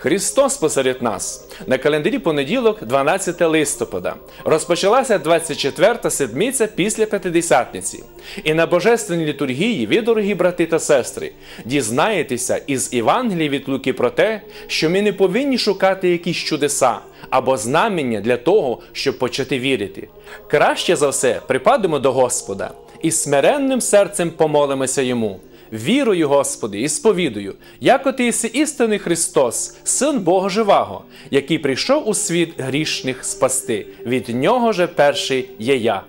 Христос посеред нас на календарі понеділок, 12 листопада. Розпочалася 24-та седмиця після П'ятидесятниці. І на божественній літургії, ви, дорогі брати та сестри, дізнаєтеся із Євангелії від Луки про те, що ми не повинні шукати якісь чудеса або знамення для того, щоб почати вірити. Краще за все припадемо до Господа і смиренним серцем помолимося йому. Вірую, Господи, і сповідую, як ти єси істинний Христос, Син Бога Живого, який прийшов у світ грішних спасти. Від нього же перший є я.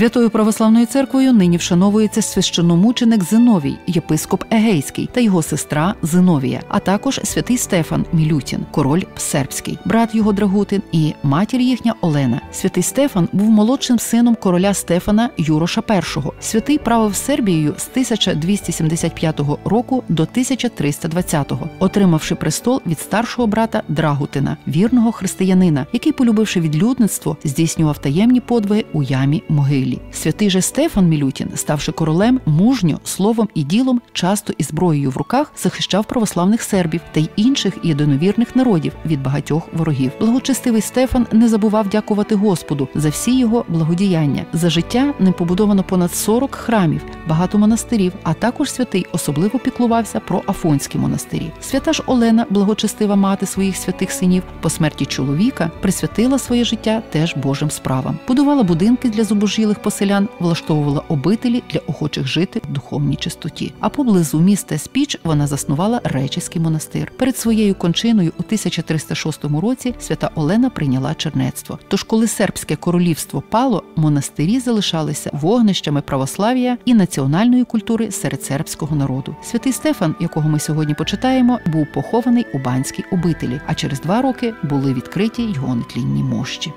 Святою православною церквою нині вшановується священномученик Зиновій, єпископ Егейський та його сестра Зиновія, а також святий Стефан Мілютін, король сербський, брат його Драгутин і матір їхня Олена. Святий Стефан був молодшим сином короля Стефана Юроша І. Святий правив Сербією з 1275 року до 1320, отримавши престол від старшого брата Драгутина, вірного християнина, який, полюбивши відлюдництво, здійснював таємні подвиги у ямі могилі. Святий же Стефан Мілютін, ставши королем, мужньо словом і ділом, часто і зброєю в руках захищав православних сербів та й інших єдиновірних народів від багатьох ворогів. Благочестивий Стефан не забував дякувати Господу за всі його благодіяння. За життя ним побудовано понад 40 храмів, багато монастирів, а також святий особливо піклувався про Афонські монастирі. Свята ж Олена, благочестива мати своїх святих синів, по смерті чоловіка присвятила своє життя теж Божим справам. Будувала будинки для зубожілих поселян, влаштовувала обителі для охочих жити в духовній чистоті. А поблизу міста Спіч вона заснувала Речиський монастир. Перед своєю кончиною у 1306 році свята Олена прийняла чернецтво. Тож, коли сербське королівство пало, монастирі залишалися вогнищами православ'я і національної культури серед сербського народу. Святий Стефан, якого ми сьогодні почитаємо, був похований у банській обителі, а через два роки були відкриті його нетлінні мощі.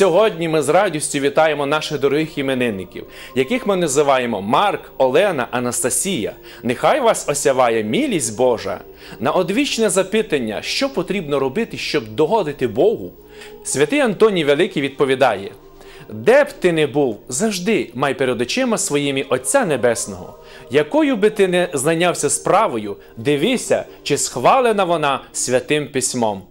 Сьогодні ми з радістю вітаємо наших дорогих іменинників, яких ми називаємо Марк, Олена, Анастасія. Нехай вас осяває мілість Божа. На одвічне запитання, що потрібно робити, щоб догодити Богу, святий Антоній Великий відповідає: де б ти не був, завжди май перед очима своїми Отця Небесного. Якою би ти не знайнявся справою, дивися, чи схвалена вона святим письмом.